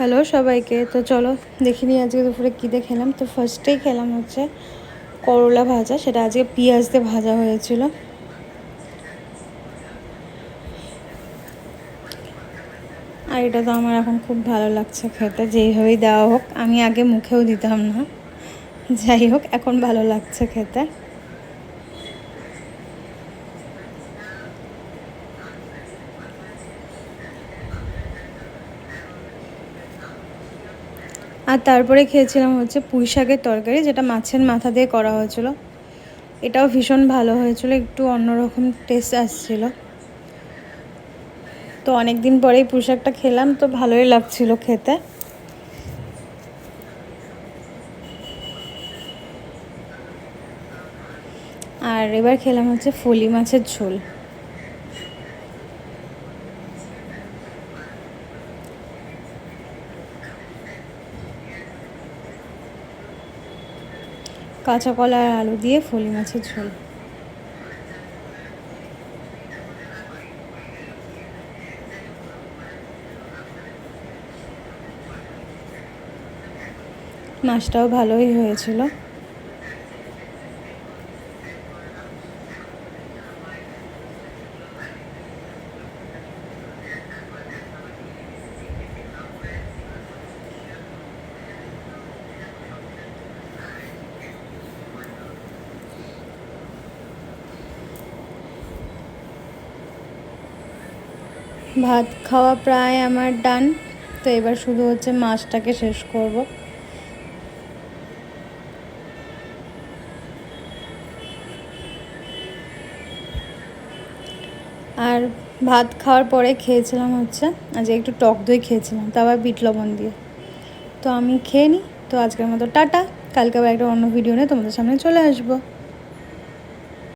Hello সবাইকে। তো চলো দেখে নিই আজকে দুপুরে কী দিয়ে খেলাম। তো ফার্স্টেই খেলাম হচ্ছে করলা ভাজা, সেটা আজকে পেঁয়াজ দিয়ে ভাজা হয়েছিল। আর এটা তো আমার এখন খুব ভালো লাগছে খেতে, যেইভাবেই দেওয়া হোক, আমি আগে মুখেও দিতাম না। যাই হোক, এখন ভালো লাগছে খেতে। আর তারপরে খেয়েছিলাম হচ্ছে পুঁই শাকের তরকারি, যেটা মাছের মাথা দিয়ে করা হয়েছিল। এটাও ভীষণ ভালো হয়েছিল, একটু অন্যরকম টেস্ট আসছিল। তো অনেক দিন পরেই পুঁই শাকটা খেলাম, তো ভালোই লাগছিল খেতে। আর এবার খেলাম হচ্ছে ফলি মাছের ঝোল। কাঁচা কলা আর আলু দিয়ে ফলি মাছের ঝোল। মাছটাও ভালোই হয়েছিল। ভাত খাওয়া প্রায় আমার ডান। তো এবার শুধু হচ্ছে মাছটাকে শেষ করব। আর ভাত খাওয়ার পরে খেয়েছিলাম হচ্ছে, আজকে একটু টক দই খেয়েছিলাম তা আবার বিট লবণ দিয়ে। তো আমি খেয়ে নিই তো আজকের মতো টাটা, কালকে আবার একটা অন্য ভিডিও নিয়ে তোমাদের সামনে চলে আসব।